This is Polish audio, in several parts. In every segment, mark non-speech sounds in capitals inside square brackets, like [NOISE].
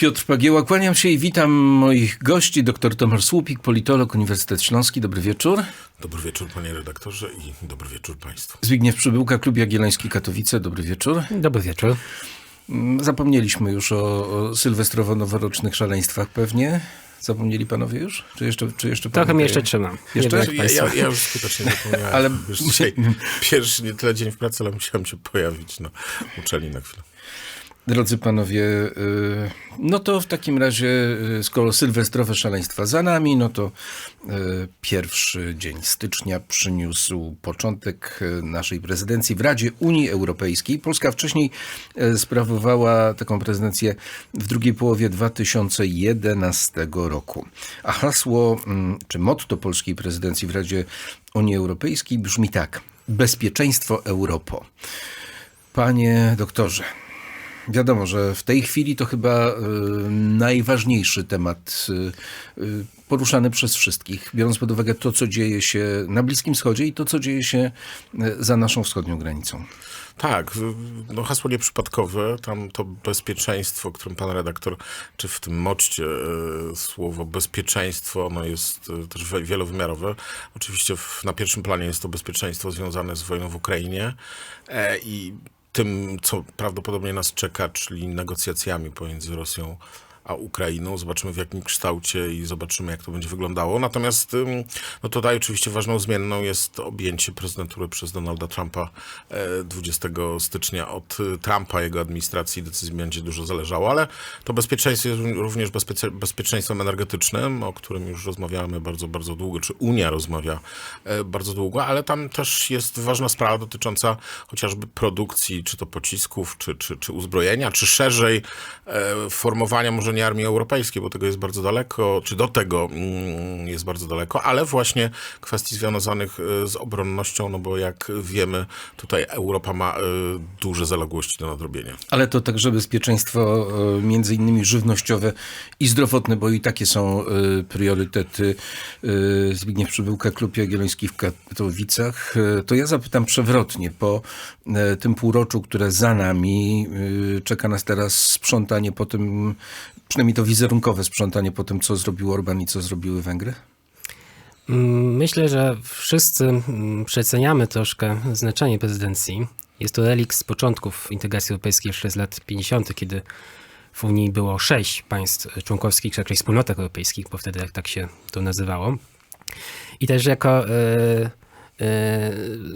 Piotr Pagieła, kłaniam się i witam moich gości. Dr Tomasz Słupik, politolog, Uniwersytet Śląski. Dobry wieczór. Dobry wieczór panie redaktorze i dobry wieczór państwu. Zbigniew Przybyłka, Klub Jagielloński Katowice. Dobry wieczór. Dobry wieczór. Mm, Zapomnieliśmy już o, o sylwestrowo-noworocznych szaleństwach pewnie. Zapomnieli panowie już? Czy jeszcze, czy jeszcze Trochę mnie jeszcze trzymam. Jeszcze? Nie wiem, jak Ja, ja, ja już skutecznie zapomniałem. Ale [LAUGHS] Ale już dzisiaj pierwszy nie tyle dzień w pracy, ale musiałem się pojawić na uczelni na chwilę. Drodzy panowie, y, no to w takim razie, y, skoro sylwestrowe szaleństwa za nami, no to y, pierwszy dzień stycznia przyniósł początek naszej prezydencji w Radzie Unii Europejskiej. Polska wcześniej sprawowała taką prezydencję w drugiej połowie 2011 roku. A hasło, mm, czy motto polskiej prezydencji w Radzie Unii Europejskiej brzmi tak. Bezpieczeństwo Europo. Panie doktorze, Wiadomo, że w tej chwili to chyba y, najważniejszy temat y, y, poruszany przez wszystkich, biorąc pod uwagę to, co dzieje się na Bliskim Wschodzie i to, co dzieje się za naszą wschodnią granicą. Tak, no hasło nieprzypadkowe, tam to bezpieczeństwo, o którym pan redaktor, czy w tym moście e, słowo bezpieczeństwo, ono jest e, też wi- wielowymiarowe. Oczywiście w, na pierwszym planie jest to bezpieczeństwo związane z wojną w Ukrainie e, i tym, co prawdopodobnie nas czeka, czyli negocjacjami pomiędzy Rosją a Ukrainą. Zobaczymy w jakim kształcie i zobaczymy, jak to będzie wyglądało. Natomiast no tutaj oczywiście ważną zmienną jest objęcie prezydentury przez Donalda Trumpa e, 20 stycznia. Od y, Trumpa, jego administracji decyzji będzie dużo zależało, ale to bezpieczeństwo jest również bezpiecze, bezpieczeństwem energetycznym, o którym już rozmawiamy bardzo, bardzo długo, czy Unia rozmawia e, bardzo długo, ale tam też jest ważna sprawa dotycząca chociażby produkcji, czy to pocisków, czy, czy, czy uzbrojenia, czy szerzej e, formowania może nie armii europejskiej, bo tego jest bardzo daleko, czy do tego mm, jest bardzo daleko, ale właśnie kwestii związanych e, z obronnością, no bo jak wiemy, tutaj Europa ma e, duże zaległości do nadrobienia. Ale to także bezpieczeństwo y, między innymi żywnościowe i zdrowotne, bo i takie są priorytety Zbigniew Przybyłka, Klub Jagielloński w Katowicach. To ja zapytam przewrotnie, po tym półroczu, które za nami, czeka nas teraz sprzątanie po tym, przynajmniej to wizerunkowe sprzątanie po tym, co zrobił Orban i co zrobiły Węgry? Myślę, że wszyscy mm, przeceniamy troszkę znaczenie prezydencji. Jest to relikt z początków integracji europejskiej jeszcze z lat 50., kiedy w Unii było sześć państw członkowskich, czy raczej wspólnotach europejskich, bo wtedy tak się to nazywało. I też jako e,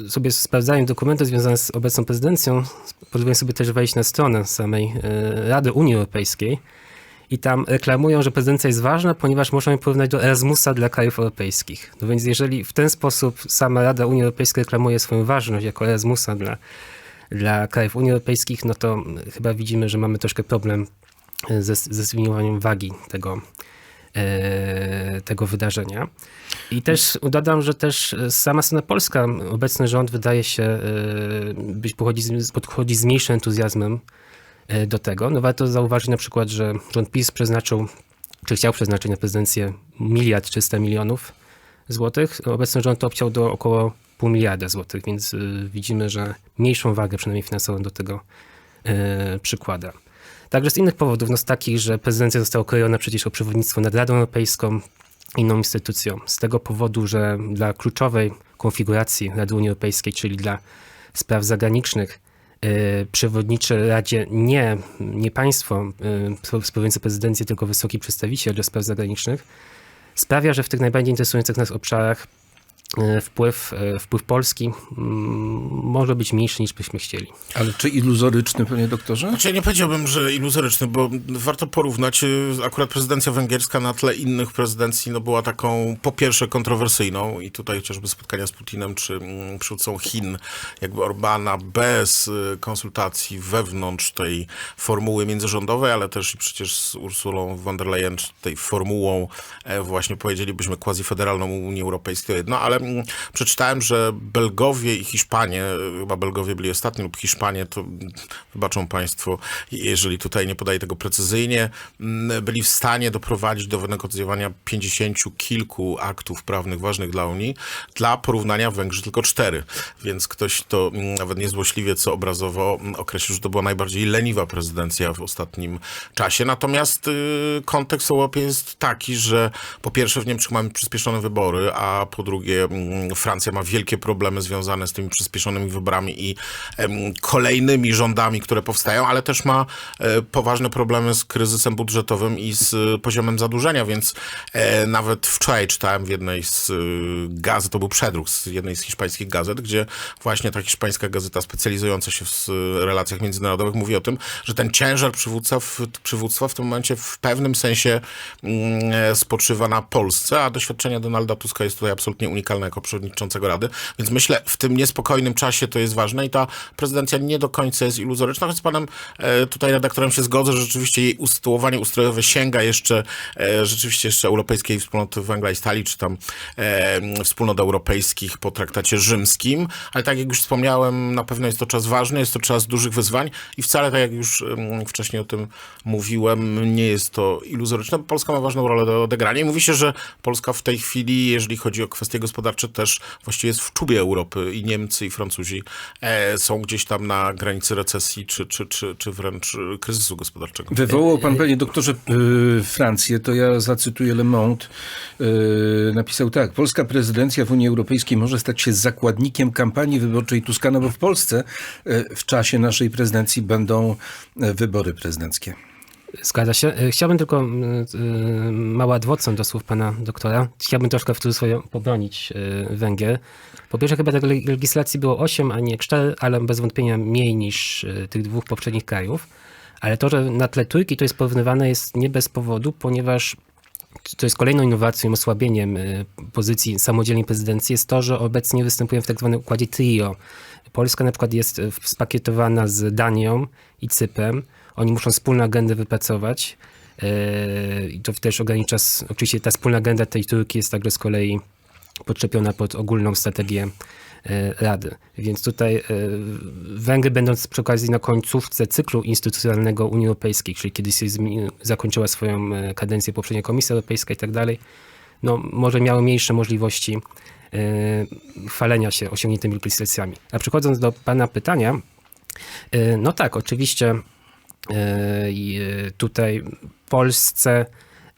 sobie sprawdzałem dokumenty związane z obecną prezydencją, pozwoliłem sobie też wejść na stronę samej e, Rady Unii Europejskiej i tam reklamują, że prezydencja jest ważna, ponieważ ją porównać do Erasmusa dla krajów europejskich. No więc jeżeli w ten sposób sama Rada Unii Europejskiej reklamuje swoją ważność jako Erasmusa dla, dla krajów Unii Europejskich, no to chyba widzimy, że mamy troszkę problem ze, ze wagi tego, e, tego wydarzenia. I też dodam, że też sama strona polska, obecny rząd wydaje się e, być podchodzi z, podchodzi z mniejszym entuzjazmem do tego. No warto zauważyć na przykład, że rząd PiS przeznaczył, czy chciał przeznaczyć na prezydencję miliard 300 milionów złotych. Obecny rząd to obciął do około pół miliarda złotych, więc y, widzimy, że mniejszą wagę przynajmniej finansową do tego y, przykłada. Także z innych powodów, no z takich, że prezydencja została okrojona przecież o przewodnictwo nad Radą Europejską, inną instytucją. Z tego powodu, że dla kluczowej konfiguracji Rady Unii Europejskiej, czyli dla spraw zagranicznych, przewodniczy Radzie nie, nie państwo y, sprawujące prezydencję, tylko wysoki przedstawiciel do spraw zagranicznych, sprawia, że w tych najbardziej interesujących nas obszarach y, wpływ, y, wpływ Polski mm, może być mniejszy niż byśmy chcieli. Ale czy iluzoryczny, panie doktorze? Znaczy, ja nie powiedziałbym, że iluzoryczny, bo warto porównać. y, Akurat prezydencja węgierska na tle innych prezydencji no, była taką po pierwsze kontrowersyjną i tutaj chociażby spotkania z Putinem czy mm, przywódcą Chin, jakby Orbana bez konsultacji wewnątrz tej formuły międzyrządowej, ale też i przecież z Ursulą von der Leyen, czy tej formułą e, właśnie powiedzielibyśmy quasi-federalną Unii Europejskiej, jedno, ale ale mm, przeczytałem, że Belgowie i Hiszpanie, y, chyba Belgowie byli ostatni lub Hiszpanie, to mm, wybaczą państwo, jeżeli tutaj nie podaję tego precyzyjnie, mm, byli w stanie doprowadzić do wynegocjowania 50 kilku aktów prawnych ważnych dla Unii. Dla porównania Węgrzy tylko cztery, więc ktoś to nawet niezłośliwie, co obrazowo określił, że to była najbardziej leniwa prezydencja w ostatnim czasie. Natomiast y, kontekst w Europie jest taki, że po pierwsze w Niemczech mamy przyspieszone wybory, a po drugie mm, Francja ma wielkie problemy związane z tymi przyspieszonymi wyborami i kolejnymi rządami, które powstają, ale też ma e, poważne problemy z kryzysem budżetowym i z e, poziomem zadłużenia, więc e, nawet wczoraj czytałem w jednej z gazet, to był przedruk z jednej z hiszpańskich gazet, gdzie właśnie ta hiszpańska gazeta specjalizująca się w relacjach międzynarodowych mówi o tym, że ten ciężar przywódca w, przywództwa w tym momencie w pewnym sensie mm, spoczywa na Polsce, a doświadczenie Donalda Tuska jest tutaj absolutnie unikalne jako przewodniczącego Rady, więc myślę, w tym niespokojnym czasie to jest ważne i ta prezydencja nie do końca jest iluzoryczna, choć z panem e, tutaj redaktorem się zgodzę, że rzeczywiście jej usytuowanie ustrojowe sięga jeszcze e, rzeczywiście jeszcze Europejskiej Wspólnoty Węgla i Stali, czy tam e, Wspólnot Europejskich po traktacie rzymskim, ale tak jak już wspomniałem, na pewno jest to czas ważny, jest to czas dużych wyzwań i wcale, tak jak już wcześniej o tym mówiłem, nie jest to iluzoryczne. Polska ma ważną rolę do odegrania i mówi się, że Polska w tej chwili, jeżeli chodzi o kwestie gospodarcze, też właściwie jest w czubie Europy i Niemcy i Francuzi e, są gdzieś tam na granicy recesji, czy, czy, czy, czy wręcz e, kryzysu gospodarczego. Wywołał pan, panie doktorze, y, Francję, to ja zacytuję Le Monde. Napisał tak, polska prezydencja w Unii Europejskiej może stać się zakładnikiem kampanii wyborczej Tuska, no bo w Polsce w czasie naszej prezydencji będą wybory prezydenckie. Zgadza się. E, Chciałbym tylko mm, y, mała adwocem do słów pana doktora. Chciałbym troszkę w cudzysłowie pobronić y, Węgier. Po pierwsze, chyba tej leg- legislacji było 8, a nie 4, ale bez wątpienia mniej niż tych dwóch poprzednich krajów. Ale to, że na tle trójki to jest porównywane jest nie bez powodu, ponieważ to jest kolejną innowacją, osłabieniem pozycji samodzielnej prezydencji jest to, że obecnie występują w tak zwanym układzie trio. Polska na przykład jest spakietowana z Danią i Cyprem. Oni muszą wspólną agendę wypracować. y, I to też ogranicza, oczywiście ta wspólna agenda tej trójki jest także z kolei podczepiona pod ogólną strategię e, Rady. Więc tutaj e, Węgry będąc przy okazji na końcówce cyklu instytucjonalnego Unii Europejskiej, czyli kiedy się zakończyła swoją e, kadencję poprzednia Komisja Europejska i tak dalej, no może miały mniejsze możliwości e, chwalenia się osiągniętymi legislacjami. A przechodząc do pana pytania, e, no tak, oczywiście e, e, tutaj Polsce,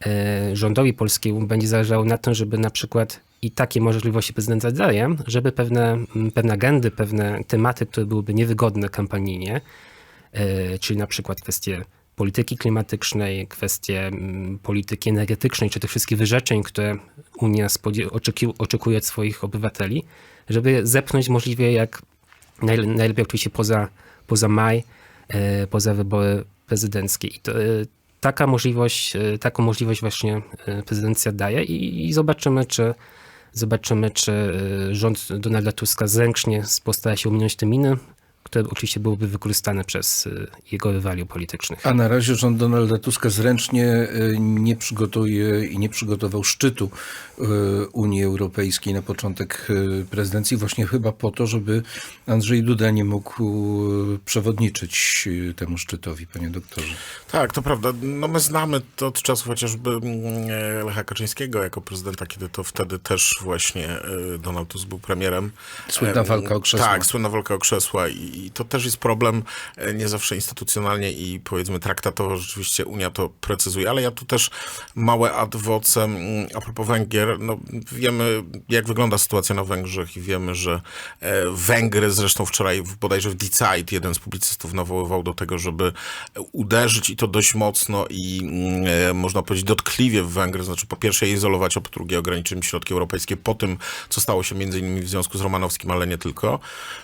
e, rządowi polskiemu będzie zależało na tym, żeby na przykład i takie możliwości prezydenta daje, żeby pewne, pewne agendy, pewne tematy, które byłyby niewygodne kampanijnie, e, czyli na przykład kwestie polityki klimatycznej, kwestie polityki energetycznej, czy tych wszystkich wyrzeczeń, które Unia oczekuje od swoich obywateli, żeby zepchnąć możliwie jak najle- najlepiej oczywiście poza, poza maj, e, poza wybory prezydenckie. I to, e, taka możliwość, e, taką możliwość właśnie e, prezydencja daje i, i zobaczymy, czy zobaczymy, czy e, rząd Donalda Tuska zręcznie postara się ominąć te miny, które oczywiście byłyby wykorzystane przez e, jego rywaliów politycznych. A na razie rząd Donalda Tuska zręcznie y, nie przygotuje i nie przygotował szczytu y, Unii Europejskiej na początek y, prezydencji, właśnie chyba po to, żeby Andrzej Duda nie mógł y, przewodniczyć y, temu szczytowi, panie doktorze. Tak, to prawda. No my znamy to od czasu chociażby mm, e, Lecha Kaczyńskiego jako prezydenta, kiedy to wtedy też właśnie e, Donald Tusk był premierem. Słynna Em, walka o krzesła. Tak, słynna walka o krzesła i, i to też jest problem e, nie zawsze instytucjonalnie i powiedzmy traktatowo rzeczywiście Unia to precyzuje, ale ja tu też małe adwocem mm, a propos Węgier, no wiemy jak wygląda sytuacja na Węgrzech i wiemy, że e, Węgry zresztą wczoraj bodajże w Zeit jeden z publicystów nawoływał do tego, żeby uderzyć i to dość mocno i mm, e, można powiedzieć dotkliwie w Węgry, znaczy po pierwsze je izolować, a po drugie ograniczyć środki europejskie po tym, co stało się między innymi w związku z Romanowskim, ale nie tylko.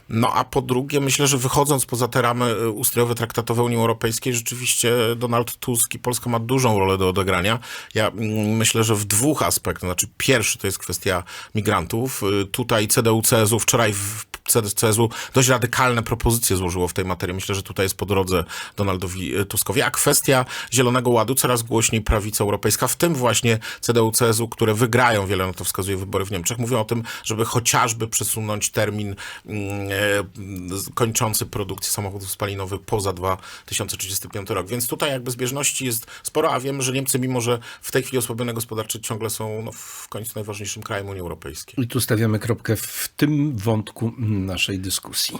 No a po drugie myślę, że wychodząc poza te ramy e, ustrojowe traktatowe Unii Europejskiej, rzeczywiście Donald Tusk i Polska ma dużą rolę do odegrania. Ja mm, myślę, że w dwóch aspektach. Znaczy pierwszy to jest kwestia migrantów. Y, Tutaj CDU-CSU wczoraj w CSU dość radykalne propozycje złożyło w tej materii. Myślę, że tutaj jest po drodze Donaldowi e, Tuskowi. A kwestia Zielonego Ładu, coraz głośniej prawica europejska, w tym właśnie CDU, CSU, które wygrają, wiele na to wskazuje wybory w Niemczech, mówią o tym, żeby chociażby przesunąć termin mm, e, kończący produkcję samochodów spalinowych poza 2035 rok. Więc tutaj jakby zbieżności jest sporo, a wiemy, że Niemcy, mimo że w tej chwili osłabione gospodarcze ciągle są no, w końcu najważniejszym krajem Unii Europejskiej. I tu stawiamy kropkę w tym wątku naszej dyskusji.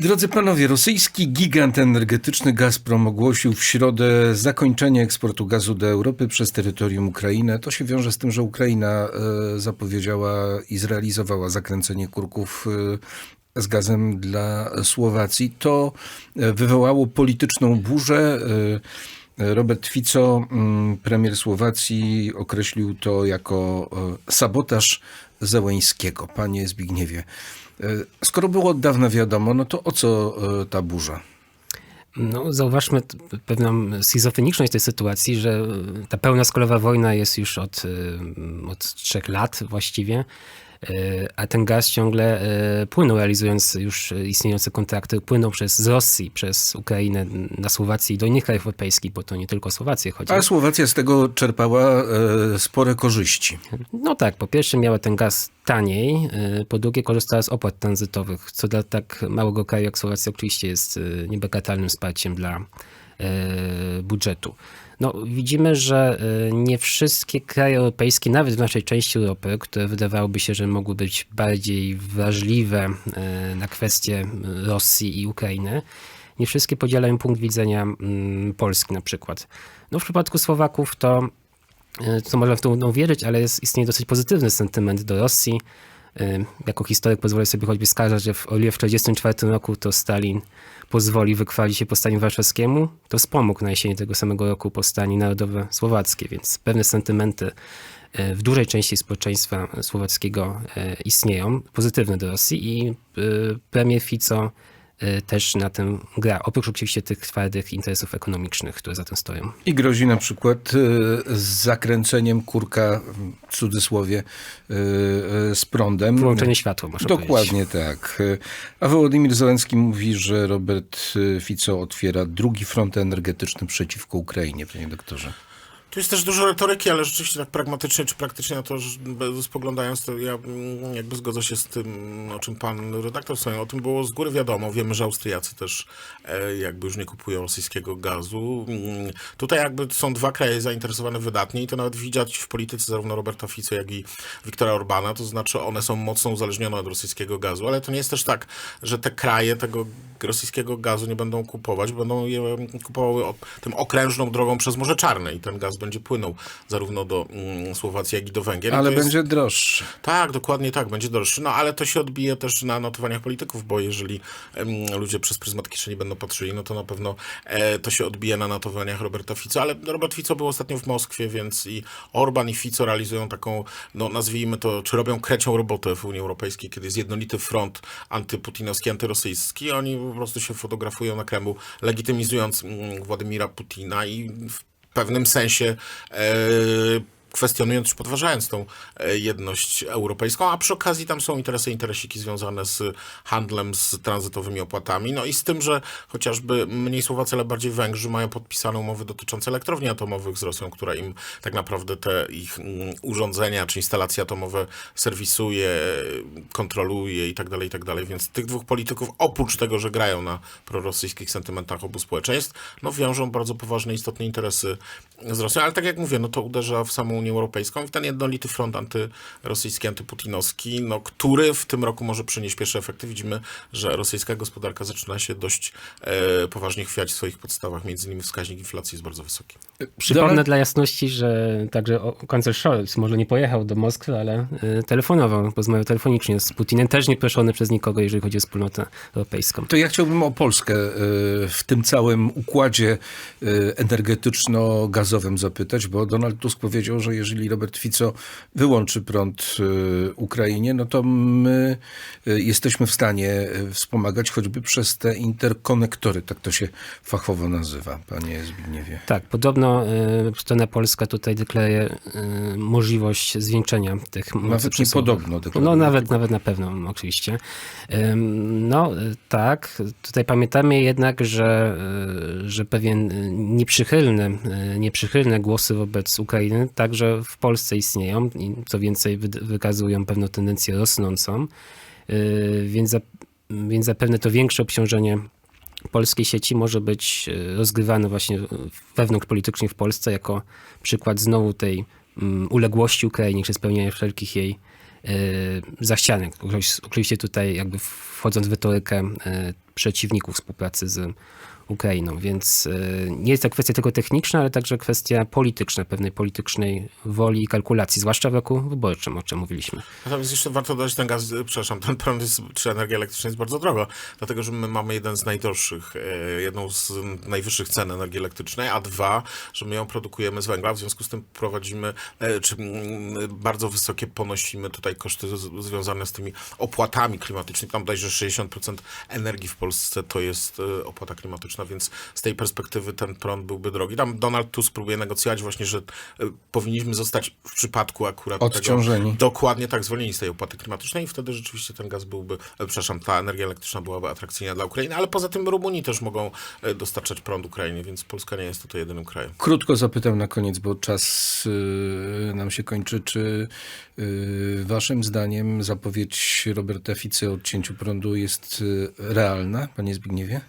Drodzy panowie, rosyjski gigant energetyczny Gazprom ogłosił w środę zakończenie eksportu gazu do Europy przez terytorium Ukrainy. To się wiąże z tym, że Ukraina e, zapowiedziała i zrealizowała zakręcenie kurków e, z gazem dla Słowacji. To e, wywołało polityczną burzę. Robert Fico, mm, premier Słowacji, określił to jako e, sabotaż Zełeńskiego. Panie Zbigniewie, e, skoro było od dawna wiadomo, no to o co e, ta burza? No, zauważmy pewną schizofreniczność tej sytuacji, że ta pełna skalowa wojna jest już od, od trzech lat właściwie, a ten gaz ciągle y, płynął, realizując już istniejące kontrakty, płynął przez z Rosji, przez Ukrainę na Słowację i do innych krajów europejskich, bo to nie tylko o Słowację chodzi. A Słowacja z tego czerpała e, spore korzyści. No tak, po pierwsze miała ten gaz taniej, y, po drugie korzystała z opłat tranzytowych, co dla tak małego kraju jak Słowacja oczywiście jest niebagatelnym wsparciem dla budżetu. No, widzimy, że y, nie wszystkie kraje europejskie, nawet w naszej części Europy, które wydawałoby się, że mogły być bardziej wrażliwe y, na kwestie Rosji i Ukrainy, nie wszystkie podzielają punkt widzenia mm, Polski na przykład. No, w przypadku Słowaków to co można w to no, wierzyć, ale jest, istnieje dosyć pozytywny sentyment do Rosji. Jako historyk pozwolę sobie choćby wskazać, że w, o ile w 1944 roku to Stalin pozwoli wychwalić się powstaniu warszawskiemu, to wspomógł na jesieni tego samego roku powstanie narodowe słowackie, więc pewne sentymenty e, w dużej części społeczeństwa słowackiego e, istnieją, pozytywne do Rosji i e, premier Fico też na tym gra, oprócz oczywiście tych twardych interesów ekonomicznych, które za tym stoją. I grozi na przykład e, z zakręceniem kurka, w cudzysłowie, e, z prądem. Wyłączenie światła, można powiedzieć. Dokładnie tak. A Wołodymir Zełenski mówi, że Robert Fico otwiera drugi front energetyczny przeciwko Ukrainie, panie doktorze. Tu jest też dużo retoryki, ale rzeczywiście tak pragmatycznie czy praktycznie na to spoglądając, to ja mm, jakby zgodzę się z tym, o czym pan redaktor wspomniał. O tym było z góry wiadomo. Wiemy, że Austriacy też e, jakby już nie kupują rosyjskiego gazu. Mm, Tutaj jakby są dwa kraje zainteresowane wydatnie i to nawet widać w polityce zarówno Roberta Fico, jak i Wiktora Orbana. To znaczy one są mocno uzależnione od rosyjskiego gazu, ale to nie jest też tak, że te kraje tego rosyjskiego gazu nie będą kupować, będą je kupowały o, tym okrężną drogą przez Morze Czarne i ten gaz będzie płynął zarówno do mm, Słowacji, jak i do Węgier. Ale jest- będzie droższy. tak, dokładnie tak, będzie droższy. No ale to się odbije też na notowaniach polityków, bo jeżeli ludzie przez pryzmat kieszeni będą patrzyli, no to na pewno e, to się odbije na notowaniach Roberta Fico. Ale Robert Fico był ostatnio w Moskwie, więc i Orban i Fico realizują taką, no nazwijmy to, czy robią krecią robotę w Unii Europejskiej, kiedy jest jednolity front antyputinowski, antyrosyjski. Oni po prostu się fotografują na Kremlu, legitymizując mm, Władimira Putina i w pewnym sensie e, kwestionując czy podważając tą e, jedność europejską, a przy okazji tam są interesy, interesiki związane z handlem, z tranzytowymi opłatami, no i z tym, że chociażby mniej Słowacy, ale bardziej Węgrzy mają podpisane umowy dotyczące elektrowni atomowych z Rosją, która im tak naprawdę te ich mm, urządzenia czy instalacje atomowe serwisuje, kontroluje i tak dalej, i tak dalej, więc tych dwóch polityków, oprócz tego, że grają na prorosyjskich sentymentach obu społeczeństw, no wiążą bardzo poważne, istotne interesy z Rosją, ale tak jak mówię, no to uderza w samą Unię Europejską i ten jednolity front antyrosyjski, antyputinowski, no, który w tym roku może przynieść pierwsze efekty. Widzimy, że rosyjska gospodarka zaczyna się dość e, poważnie chwiać w swoich podstawach, między innymi wskaźnik inflacji jest bardzo wysoki. Przypomnę Donald- dla jasności, że także kanclerz Scholz może nie pojechał do Moskwy, ale y, telefonował, rozmawiał telefonicznie z Putinem, też nie proszony przez nikogo, jeżeli chodzi o wspólnotę europejską. To ja chciałbym o Polskę e, w tym całym układzie e, energetyczno-gazowym zapytać, bo Donald Tusk powiedział, że że jeżeli Robert Fico wyłączy prąd y, Ukrainie, no to my y, jesteśmy w stanie y, wspomagać choćby przez te interkonektory, tak to się fachowo nazywa, panie Zbigniewie. Tak, podobno strona polska tutaj deklaruje możliwość zwiększenia tych mocy Nawet nie przesyłowych. podobno deklaruje, No nawet, nawet na pewno, oczywiście. No tak, tutaj pamiętamy jednak, że, że pewien nieprzychylny, nieprzychylne głosy wobec Ukrainy także w Polsce istnieją i co więcej wy- wykazują pewną tendencję rosnącą, Y, więc, za, więc zapewne to większe obciążenie polskiej sieci może być e, rozgrywane właśnie wewnątrz politycznie w Polsce jako przykład znowu tej mm, uległości Ukrainie, czy spełniania wszelkich jej e, zachcianek. Oczywiście- tutaj jakby wchodząc w retorykę przeciwników współpracy z Ukrainą, więc e, nie jest to kwestia tylko techniczna, ale także kwestia polityczna, pewnej politycznej woli i kalkulacji, zwłaszcza w roku wyborczym, o czym mówiliśmy. Natomiast jeszcze warto dodać, ten gaz, przepraszam, ten prąd jest, czy energia elektryczna jest bardzo drogo, dlatego że my mamy jeden z najdroższych, e, jedną z najwyższych cen energii elektrycznej, a dwa, że my ją produkujemy z węgla, w związku z tym prowadzimy, e, czy bardzo wysokie ponosimy tutaj koszty związane z tymi opłatami klimatycznymi. Tam bodajże 60% energii w Polsce to jest opłata klimatyczna, więc z tej perspektywy ten prąd byłby drogi. Tam Donald Tusk próbuje negocjować właśnie, że e, powinniśmy zostać w przypadku akurat Odciążeni. tego Dokładnie tak, zwolnieni z tej opłaty klimatycznej i wtedy rzeczywiście ten gaz byłby, e, przepraszam, ta energia elektryczna byłaby atrakcyjna dla Ukrainy, ale poza tym Rumunii też mogą e, dostarczać prąd Ukrainie, więc Polska nie jest tutaj jedynym krajem. Krótko zapytam na koniec, bo czas nam się kończy. Czy waszym zdaniem zapowiedź Roberta Ficy o odcięciu prądu jest realna, panie Zbigniewie?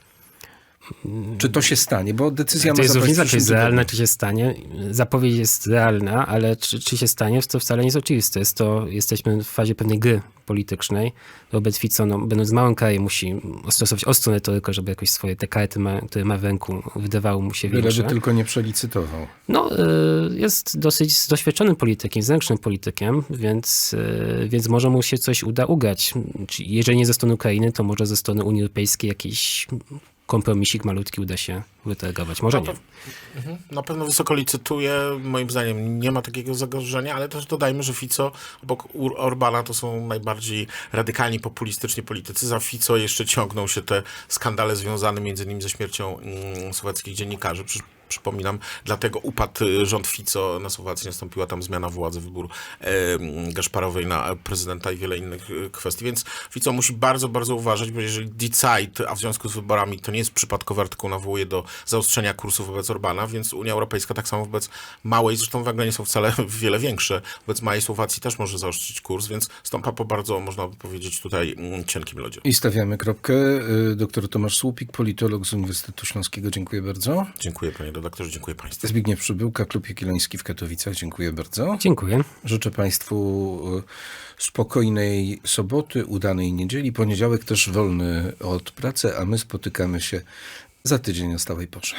Czy to się stanie? Bo decyzja To ma jest różnica, czy jest realna, czy się stanie. Zapowiedź jest realna, ale czy, czy się stanie, to wcale nie jest oczywiste. Jest to, jesteśmy w fazie pewnej gry politycznej. Robert Fico, no, będąc małym krajem, musi stosować ostrą retorykę, żeby jakoś swoje te karty, ma, które ma w ręku, wydawało mu się większe. tylko nie przelicytował. No, y, jest dosyć doświadczonym politykiem, zręcznym politykiem, więc, y, więc może mu się coś uda. Czyli Jeżeli nie ze strony Ukrainy, to może ze strony Unii Europejskiej jakiś kompromisik malutki uda się wytargować. Może No nie. Mhm. Na pewno wysoko licytuje, moim zdaniem nie ma takiego zagrożenia, ale też dodajmy, że Fico obok Orbana to są najbardziej radykalni, populistyczni politycy. Za Fico jeszcze ciągną się te skandale związane między innymi ze śmiercią mm, słowackich dziennikarzy. Przy, przypominam, dlatego upadł y, rząd Fico na Słowacji, nastąpiła tam zmiana władzy, wybór Gaszparowej na prezydenta i wiele innych y, kwestii, więc Fico musi bardzo, bardzo uważać, bo jeżeli decide, a w związku z wyborami to nie jest przypadkowy artykuł, nawołuje do zaostrzenia kursu wobec Orbana, więc Unia Europejska tak samo wobec małej, zresztą Węgry nie są wcale [LAUGHS] wiele większe, wobec małej Słowacji też może zaostrzyć kurs, więc stąpa po bardzo, można by powiedzieć, tutaj mm, cienkim lodzie. I stawiamy kropkę. Y, Doktor Tomasz Słupik, politolog z Uniwersytetu Śląskiego. Dziękuję bardzo. Dziękuję panie redaktorze, dziękuję państwu. Zbigniew Przybyłka, Klub Jagielloński w Katowicach. Dziękuję bardzo. Dziękuję. Życzę Państwu y, spokojnej soboty, udanej niedzieli. Poniedziałek też wolny od pracy, a my spotykamy się za tydzień o stałej porze.